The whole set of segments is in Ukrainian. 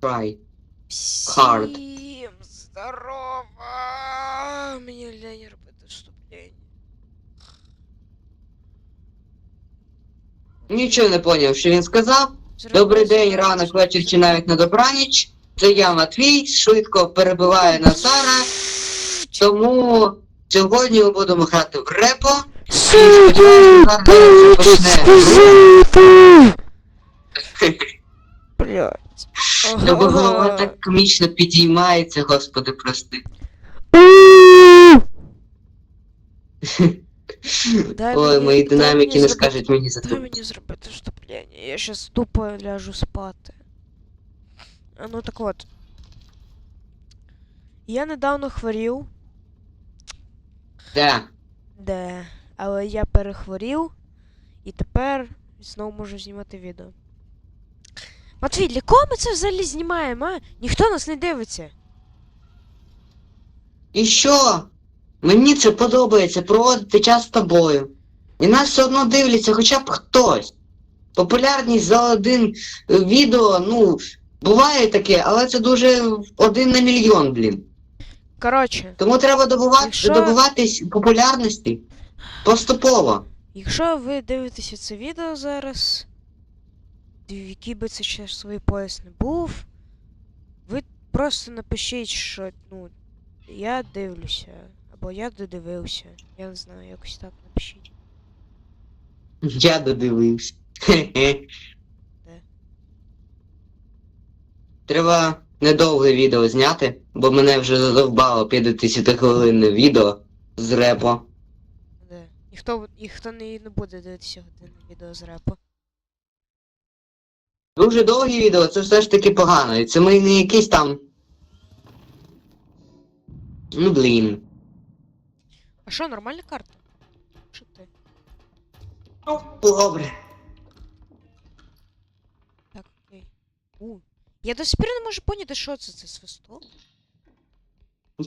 Try. Hard. Всім здорово! Робити вступлення. Нічого не поняв, що він сказав. Добрий день, ранок, вечір чи навіть на добраніч. Це я Матвій, швидко перебиває Назара. Тому сьогодні ми будемо грати в репо. І сподіваюся, Назар. Блядь. Тебе голова так комічно підіймається, господи, прости. Дай Ой, мені- мої дай динаміки мені не зробити- скажуть мені Дай мені зробити вступлення. Я щас тупо ляжу спати. А ну так от. Я недавно хворів. Де? Де? Але я перехворів. І тепер знову можу знімати відео. Матвій, для кого ми це взагалі знімаємо, а? Ніхто нас не дивиться. І що? Мені це подобається проводити час з тобою. І нас все одно дивляться хоча б хтось. Популярність за один е, відео, ну, буває таке, але це дуже один на мільйон, блін. Коротше, Тому треба добувати, Якщо- добуватись популярності поступово. якщо ви дивитеся це відео зараз, який би це часовий пояс не був, ви просто напишіть, що ну, я дивлюся, або я додивився. Я не знаю, якось так напишіть. Я додивився. Де? Треба недовге відео зняти, бо мене вже задовбало 50 хвилинне відео з репо. Де? Ніхто, ніхто не, не буде дивитися годинне відео з репу. Дуже довгі відео, це все ж таки погано. І це ми не якийсь там. Ну блін. А що, нормальна карта? Що ти? Ну, добре. Так, окей. У. Я до сих пір не можу поняти, що це, це свисток?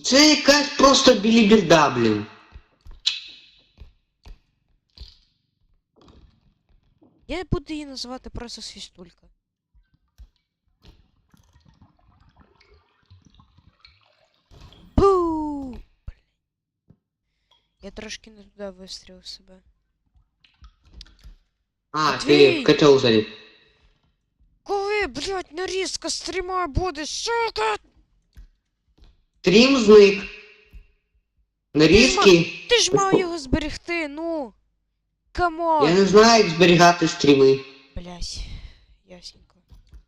Це якась просто біліберда, блін. Я буду її називати просто свістулька. Бу! Блін. Я трошки не туди вистрілив себе. А, Матвій! ти котел заліз. Коли, блядь, нарізка стріма буде, сука! Стрім зник. Нарізки. Ти ж мав його зберегти, ну! Я не знаю, як зберігати стріми. Блять, ясненько.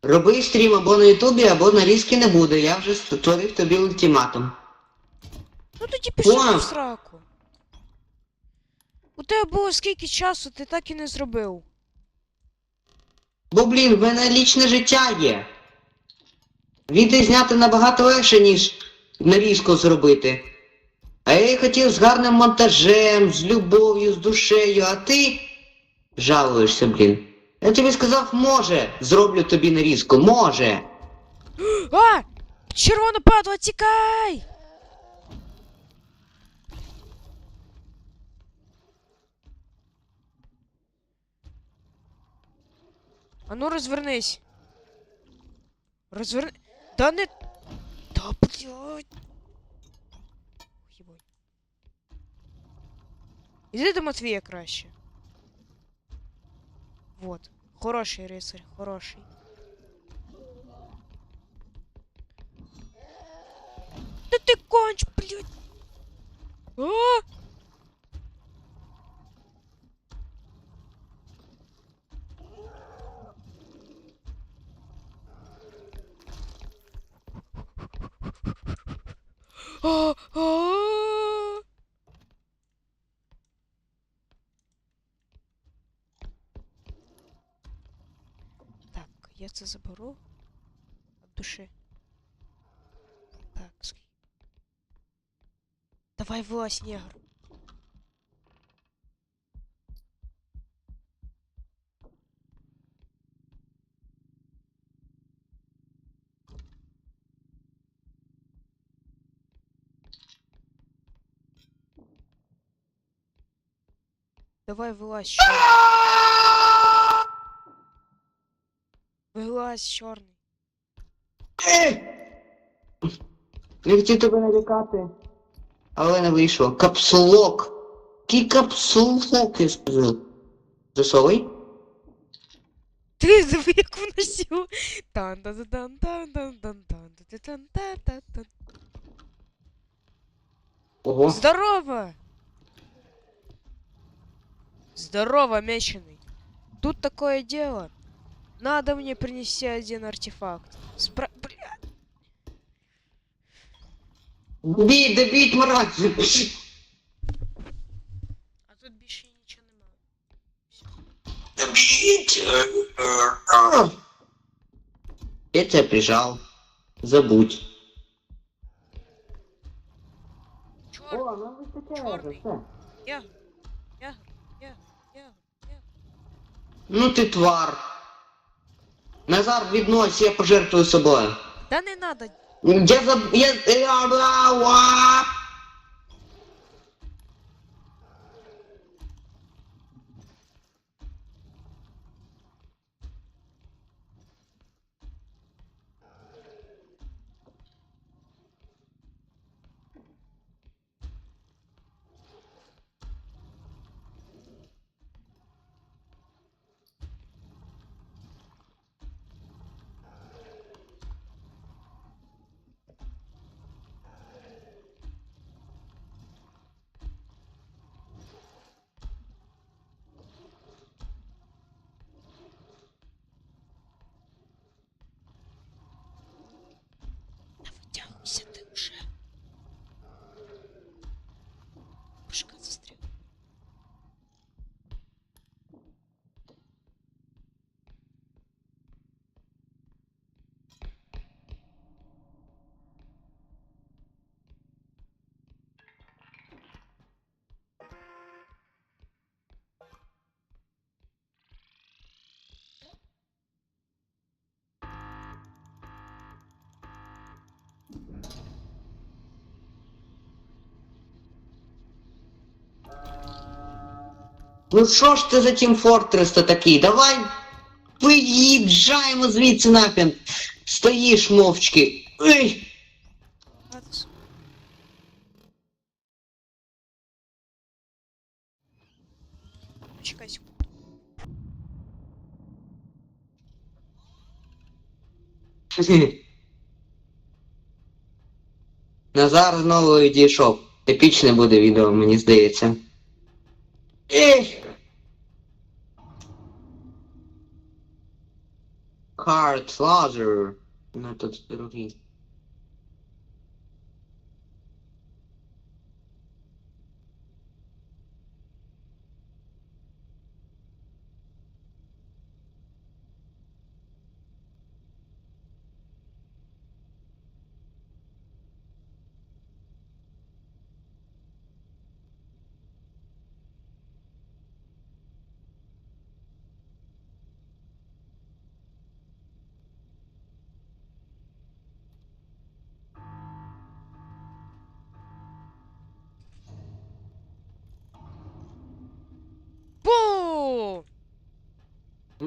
Роби стрім або на Ютубі, або нарізки не буде. Я вже створив тобі ультиматум. Ну тоді пішли Вау. в сраку. Тебе було скільки часу, ти так і не зробив. Бо, блін, в мене лічне життя є. Відео зняти набагато легше, ніж нарізку зробити. А я і хотів з гарним монтажем, з любов'ю, з душею, а ти жалуєшся, блін. Я тобі сказав, може, зроблю тобі нарізку, може. А! Червона падла, тікай! А ну розвернись. Розверни. Да не. Да блядь. Єбой. Іди до Матвія краще. Вот. Хороший рицарь, хороший. Да ты конч, блядь! А! А, Це заберу от души. Так, Давай вылазь, негр. Давай вылазь, черный. Е! Не хотів тебе налякати, але не вийшло. Капсулок. Який капсулок, я сказав. Засовуй. Ти диви, як вона сіла. тан тан тан тан тан тан тан тан тан тан тан Ого. Здорово! Здорово, меченый. Тут такое дело. Надо мне принести один артефакт. Спра... Бля... Бей, да бей, мразь! А тут больше ничего нема. Э, э, э. Я тебя прижал. Забудь. Черный. О, ну она высокая же, что? Я, я, я, я, я. Ну ты тварь. Назар, віднось, я пожертвую собою. Да не надо. Я заб... Я... я- Ну що ж ти за Тім Фортрес то такий? Давай виїжджаємо звідси напін. Стоїш мовчки. Секунду. Назар знову відійшов. Епічне буде відео, мені здається. Eh. Card Not that's little thing.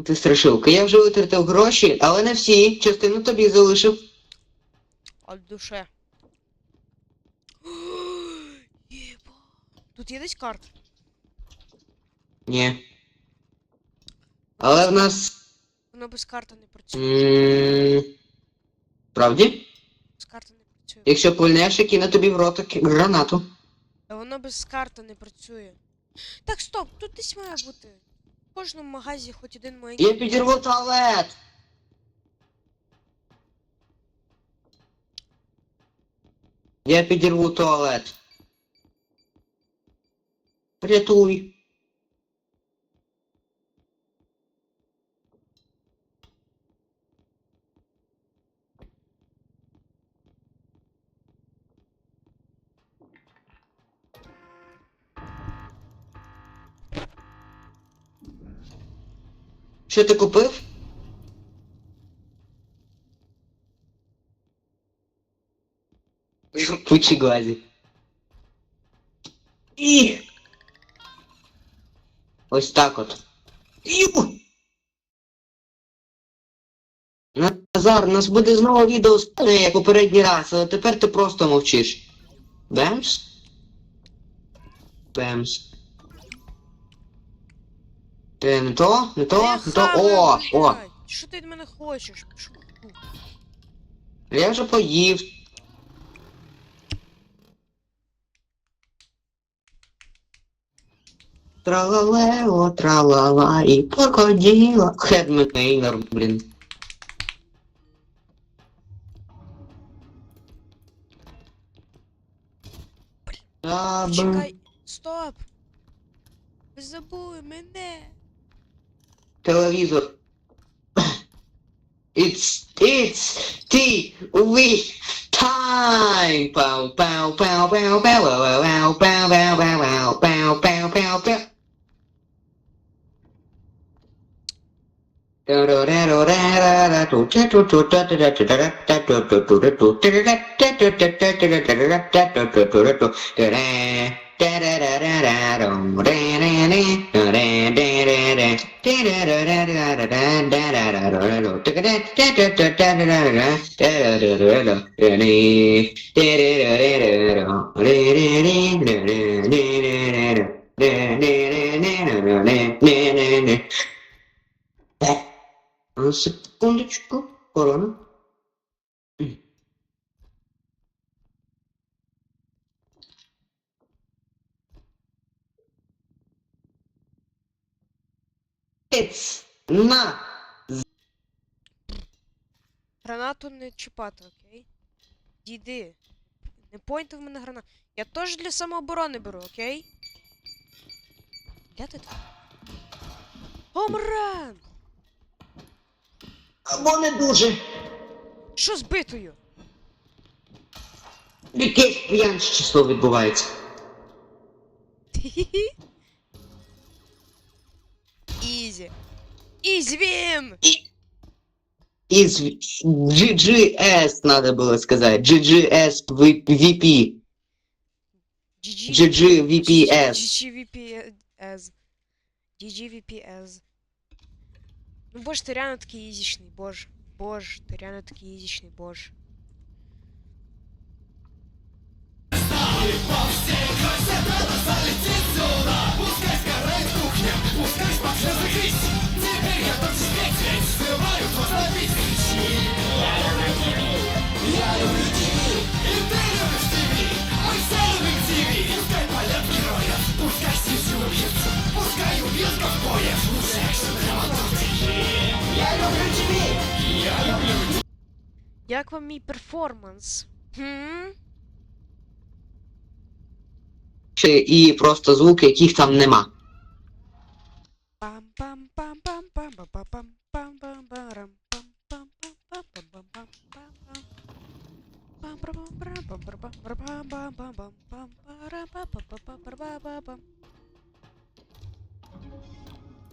Ти страшилка. Я вже витратив гроші, але не всі. Частину тобі залишив. От душе. Єба. Тут є десь карта. Ні. Але в нас. Воно без карти не працює. м, Правді? Без карти не працює. Якщо пульнеш, кину тобі в ротик гранату. Та воно без карти не працює. Так, стоп, тут десь має бути. Кожному магазі хоч один маленький. Я підірву туалет. Я підірву туалет. Рятуй. Що ти купив? Пучі глазі. І. Ось так от. Ю! Назар, у нас буде знову відео з як попередній раз, але тепер ти просто мовчиш. Бемс? Бемс. Е, не то, не то, не то. О, о! Що ти від мене хочеш? Я вже поїв. Тралалео, тралала і крокодила. Хедмен Мейнер, блін. Чекай, стоп! Ви забули мене. Телевізор. It's, it's TV time! Пау, пау, пау, пау, пау, пау, пау, пау, пау, пау, пау, пау, пау, пау. А, Sıkıntı çıktı oranın. На Гранату не чіпати, окей? Дійди. Не пойте в мене гранату. Я теж для самооборони беру, окей? Де ти? Омран! або не дуже. Що з битою? Якесь п'янство відбувається. Хі-хі-хі. Ізі. Ізі він! Из GGS надо было сказать. GGS VP. GGVPS. GGVPS. GGVPS. Ну боже, ти реально такий ізічний, боже. Боже, ти реально такий ізічний, боже огнем Пускай спавши закрыть Теперь я тот здесь. Ведь взрываю вас на Я люблю ТВ Я люблю ТВ И ты любишь ТВ Мы все любим ТВ Пускай полет героев Пускай сижу убьют Пускай убьют ковбоев Лучше экшен драматурги Я люблю ТВ Я люблю ТВ Як вам мій перформанс? Хм? І просто звуки, яких там нема.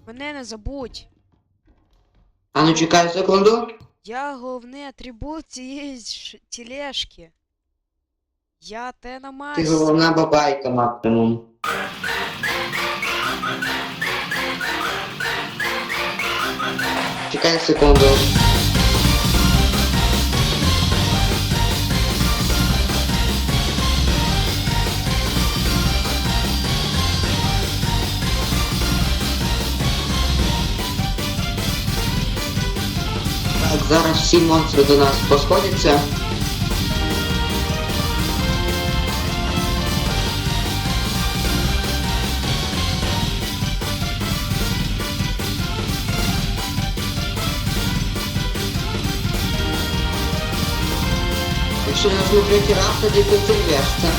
Мене не забудь. А ну чекай секунду. Я головний атрибут цієї ж тілешки. Я те на Ти масі. головна бабайка максимум. Чекай секунду. Так, зараз всі монстри до нас посходяться. Schöner Blick Rache de Cotenberta.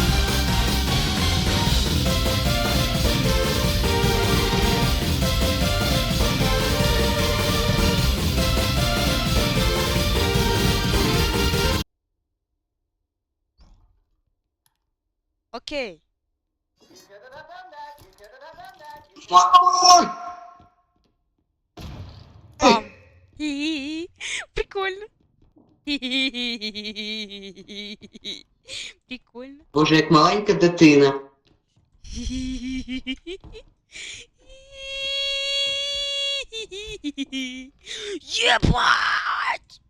Ok. Прикольно. Прикольно. Боже, як маленька дитина. Єбать!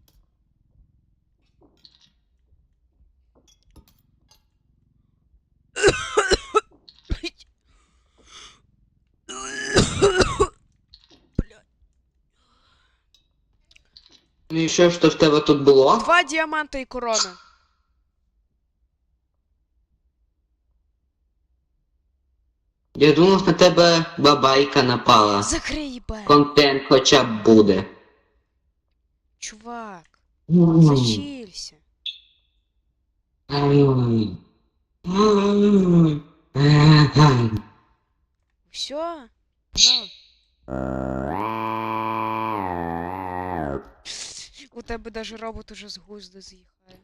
Ugh. Ебать! І що ж то в тебе тут було? Два діаманти і корона. Я думав, на тебе бабайка напала. Закрий бе. Контент хоча б буде. Чувак, зачілься. Все? Пожалуйста. Тебе даже робот уже з глузду з'їхає.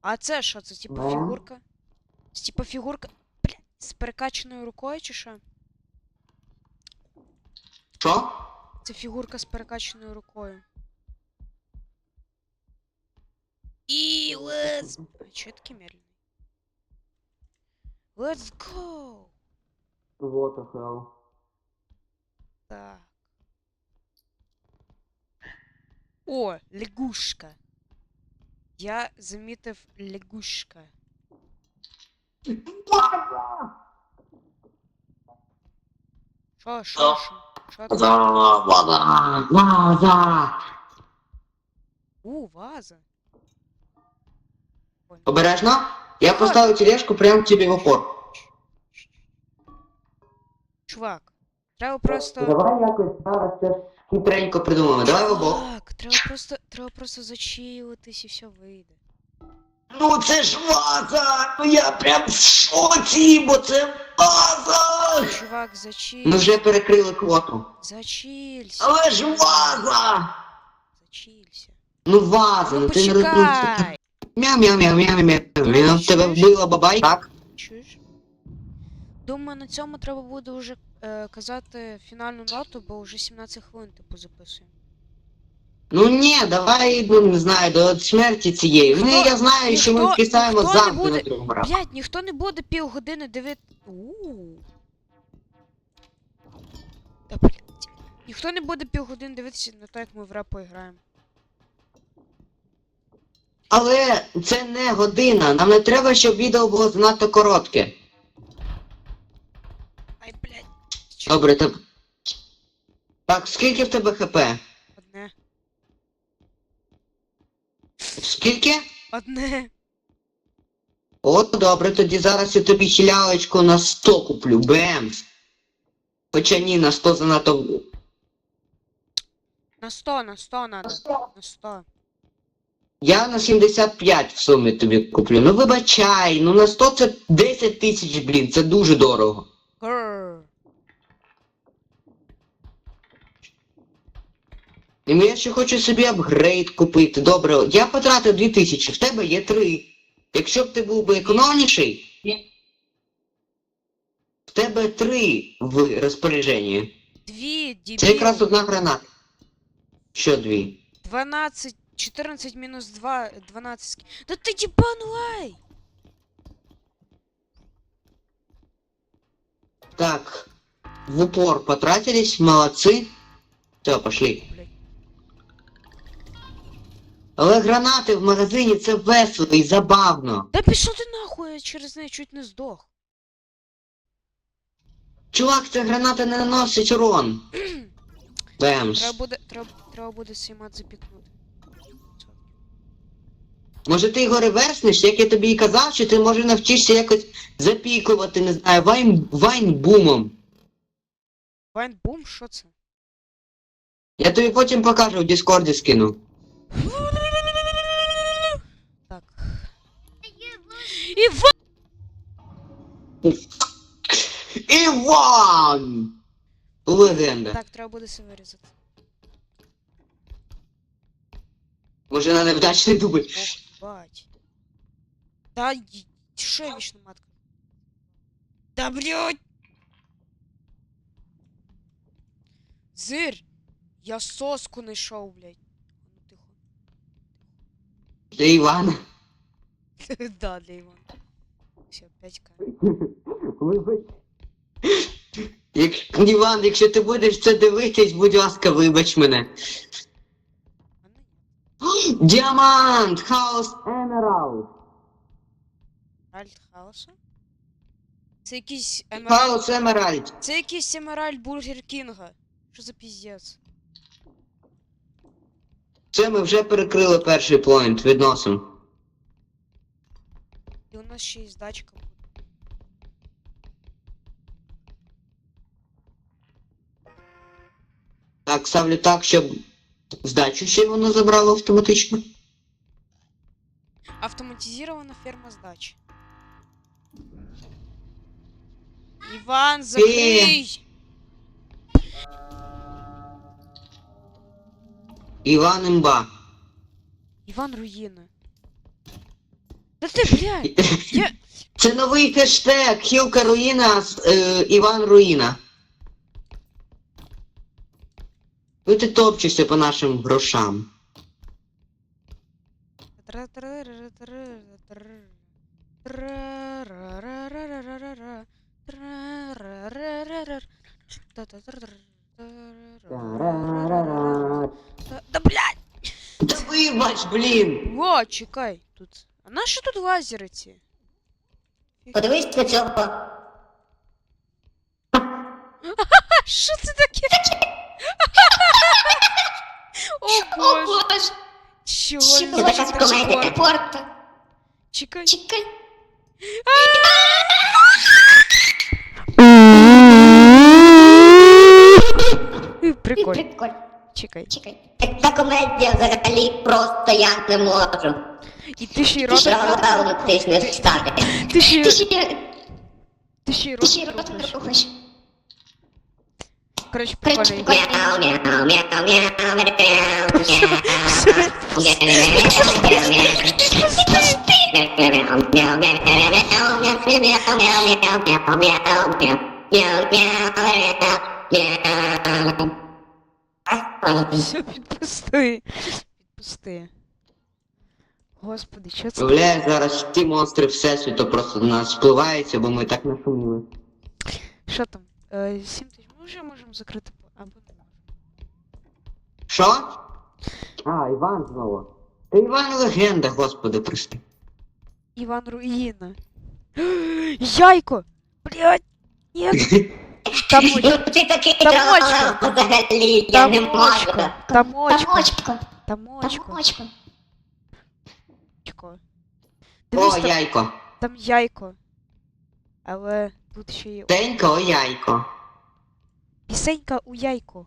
А це що? Це типа Ну? фігурка? Це типа фігурка. Бля, з перекачаною рукою чи що? Що? Це фігурка з перекачаною рукою. І let's... А чо я такий медленний? Let's go! Вот охрал. Так. О, лягушка. Я замітив лягушка. Що, що? Що там? Ваза! Ваза! У, ваза. Обережно. Я поставлю тележку прямо тебе в упор. Чувак, треба просто. Давай якось зараз це хитренько придумаємо. Давай в обох. Чувак, треба просто, треба просто зачилитись і все вийде. Ну це ж ваза! Ну я прям в шоці, бо це ваза! Чувак. Ми вже перекрили квоту. Зачілься. Але ж ваза! Зачілься. Ну ваза, ну ти не розумієш. Почекай. Мяу-мяу-мяу-мяу-мяу. В тебе вбила бабай? Так. Чуєш? Думаю, на цьому треба буде вже е, казати фінальну ноту, бо вже 17 хвилин типу записуємо. Ну ні, давай, ну не знаю, до смерті цієї. Ну Хто- я знаю, що ми ніхто- вкисаємо ніхто не буде- на другому разі. Блять, ніхто не буде півгодини дивити. Ууу. Та блять. Ніхто не буде півгодини дивитися на те, як ми в репу граємо. Але це не година. Нам не треба, щоб відео було занадто коротке. Ай, блять. Добре, так. Так, скільки в тебе хп? Одне. Скільки? Одне. От добре, тоді зараз я тобі хілялочку на 100 куплю. Бемс. Хоча ні, на 100 занадто. На 100, на 100 надо. На 100. Я на 75 в сумі тобі куплю. Ну вибачай, ну на 100 це 10 тисяч, блін, це дуже дорого. Грррр. І я ще хочу собі апгрейд купити. Добре, я потратив 2000, в тебе є 3. Якщо б ти був би економніший, в тебе 3 в розпорядженні. Дві, дебіл. Це якраз одна граната. Що дві? 12, 14 мінус 2, 12. ск- Да ти ебануай! Так. В упор потратились, молодцы. Все, пошли. Але гранати в магазині це весело і забавно. Да пішов ти нахуй, я через неї чуть не здох. Чувак, ця граната не наносить урон. Бемс. Треба буде, треба, треба буде цей запікнути. Може ти його реверснеш, як я тобі і казав, чи ти може навчишся якось запікувати, не знаю, вайн, вайнбумом. Вайнбум, що це? Я тобі потім покажу в Діскорді скину. Іван! Іван! Легенда. Так, треба буде все вирізати. Може на невдачний дубль. Ох, бать. Та й- що я вічно матка? Да блядь! Зир! Я соску знайшов, блядь. Ну тихо. Це Іван. да, для Івана. Все, 5к. Вибач. Як... Іван, якщо ти будеш це дивитись, будь ласка, вибач мене. Діамант! Хаос Емералд! Емеральд хаоса? Це якийсь емеральд. Хаос Емеральд! Це якийсь емеральд Бургер Кінга. Що за піздець? Це ми вже перекрили перший поінт, відносимо. І у нас ще є здачка буде. Так, ставлю так, щоб здачу ще воно забрало автоматично. Автоматизирована ферма сдачи. Иван, закрый! Іван Імба. Иван Руина. Да ты, блядь! Я... Це новий хештег Хілка Руїна е, Іван Руїна. Ви ти топчешся по нашим грошам. Да блядь! Та вибач, блін! Во, чекай, тут. А на що тут лазери ці? Подивись на цього. Що це таке? О боже, комедія такого? Чекай. Чекай. Прикольно, чекай. Чекай. Така комедія взагалі просто я не можу. І ти ще й Ти ще ротом раунд ти не встати. Ти ще Ти й ще ти ще й ти ще ротом ротом рухаєш. рухаєш. Коротше, Кричи прикольно. мяу, мяу, мяу, мяу, мяу, Все, відпусти. Відпусти. Господи, що це? Уявляю, зараз ті монстри Всесвіту просто до нас спливаються, бо ми так нашуміли. Що там? Е, Сім тисяч. Ми вже можемо закрити або не можемо. Що? А, Іван знову. Та Іван легенда, господи, прости. Іван Руїна. Яйко! Блядь! Ні! Там Ну ти такий тролол взагалі, я не можу. Тамочко, тамочко. очко. О, Дивись, там, яйко. там яйко. Але тут ще є Тенька, о яйко. пісенька у яйко.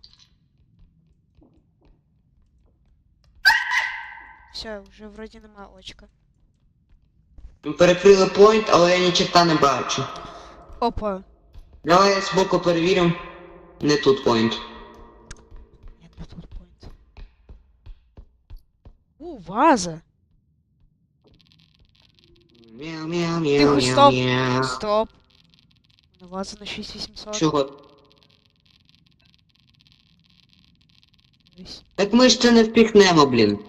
Все, вже вроді нема очка. Перекрили поінт, але я ні черта не бачу. Опа. Давай я збоку перевірю. Не тут поінт. Ні, не тут point. У, ваза. Мяу, мяу, Тихо, мяу, стоп. мяу. Стоп. У мене ваза на 6800. Чого? Дивись, Так ми ж це не впіхнемо, блін.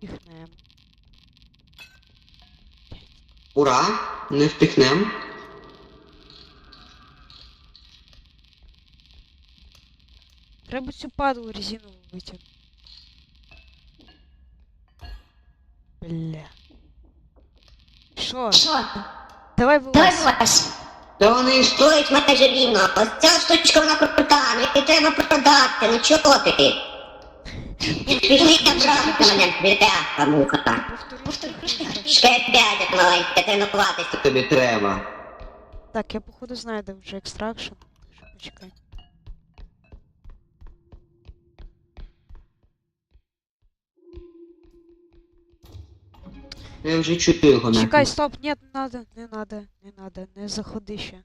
піхнем. Ура! Не впіхнем. Треба цю падлу резинову витягнути. Бля. Що? Що? Давай Давай вилазь. вилазь. Та вони ж Стоїть майже рівно. Ось ця штучка вона крута, ну її треба продати, ну чого ти? Пішли забрати мене, бляха муха. Повтори. Ще п'ять маленьке, тренуватися. тобі треба. Так, я походу знаю, де вже екстракшн. Почекай. Я вже чую його Чекай, стоп, нет, не надо, не надо, не надо, не заходи ще.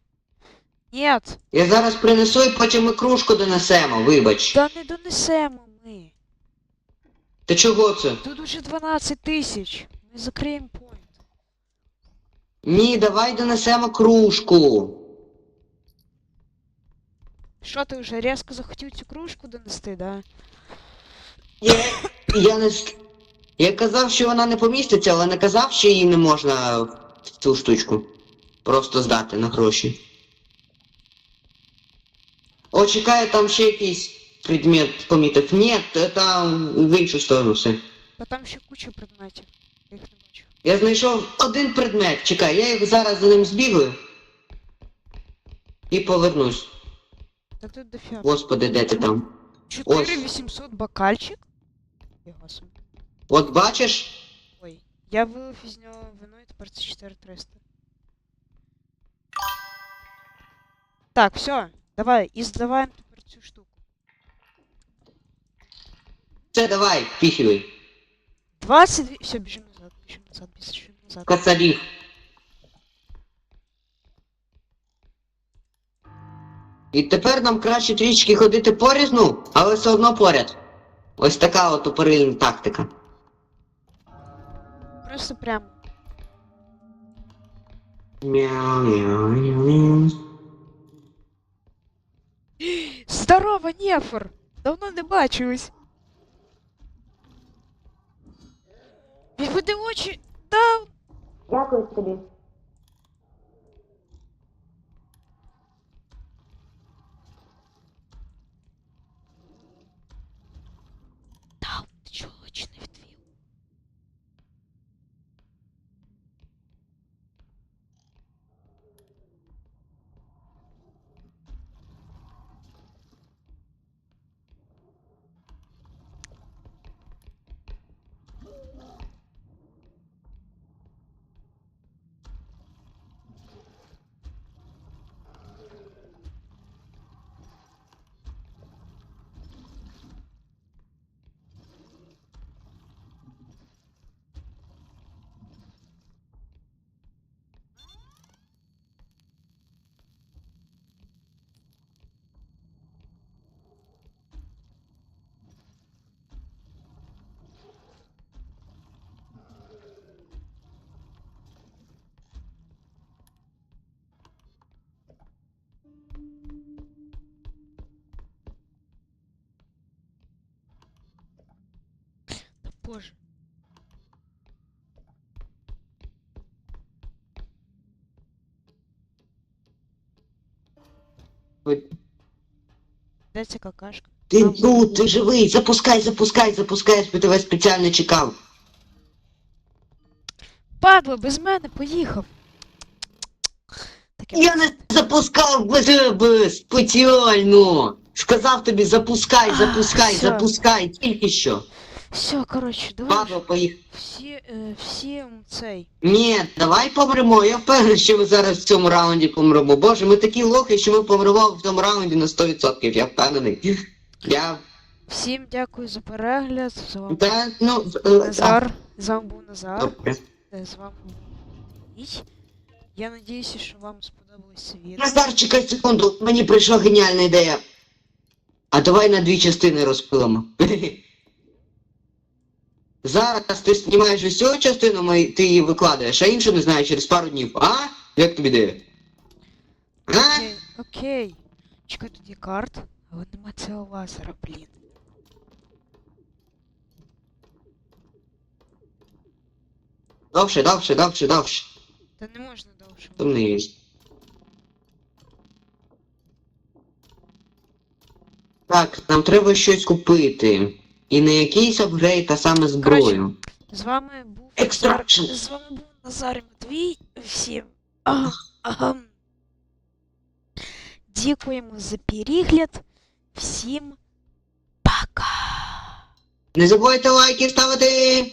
Нет, Я зараз принесу і потім ми кружку донесемо, вибач. да не донесемо ми. Та чого це? Тут уже 12 тисяч. Ми закриємо поінт. Ні, давай донесемо кружку. Що ти вже різко захотів цю кружку донести, да? Я, я не. с- Я казав, що вона не поміститься, але не казав, що її не можна в цю штучку. Просто здати на гроші. О, чекаю, там ще якийсь предмет помітив. Ні, там в іншу сторону все. Та там ще куча предметів. Я їх не бачу. Я знайшов один предмет. Чекай, я їх зараз за ним збігаю. І повернусь. Та тут дофіга. Господи, де ти там? 4800 бокальчик? Його собі. От бачиш? Ой, я вилив із нього вино і тепер це 4300. Так, все, давай, і здаваємо тепер цю штуку. Все, давай, піхівий. 22. Все, біжимо назад, біжимо назад, біжимо назад. Кацарів. І тепер нам краще трішки ходити порізну, але все одно поряд. Ось така от упорильна тактика. Просто прямо. Мяу, мяу, мяу, мяу. Здорово, Нефор! Давно не бачились. Відведи очі. Та Дякую тобі. Боже. Де ця какашка? Ти тут, ти живий, запускай, запускай, запускай, я тебе спеціально чекав. Падло, без мене поїхав. Таке Я не запускав без тебе спеціально. Сказав тобі, запускай, А, запускай, всё. запускай, тільки що. Все, коротше, давай. Падло, поїхав. Всі, е, всі цей. Ні, давай помремо. Я впевнений, що ми зараз в цьому раунді помремо. Боже, ми такі лохи, що ми помремо в цьому раунді на 100%, я впевнений. Я. Всім дякую за перегляд. З вами Та, ну, е, Назар. З вами був а, Назар. Добре. Е, З вами був Ніч. Я надіюся, що вам сподобалось це відео. Назар, чекай секунду, мені прийшла геніальна ідея. А давай на дві частини розпилимо. Зараз ти знімаєш усю частину, мої- ти її викладаєш, а іншу не знаю через пару днів. А? Як тобі ідея? А? Окей, окей. Чекай, тут є карт, але нема цього лазера, блін. Довше, довше, довше, довше. Та не можна довше. Сумний. Так, нам треба щось купити. І не якийсь апгрейд, а саме зброю. З вами був Назар. З вами був Назар Матвій. Всім. Дякуємо за перегляд. Всім пока. Не забувайте лайки ставити!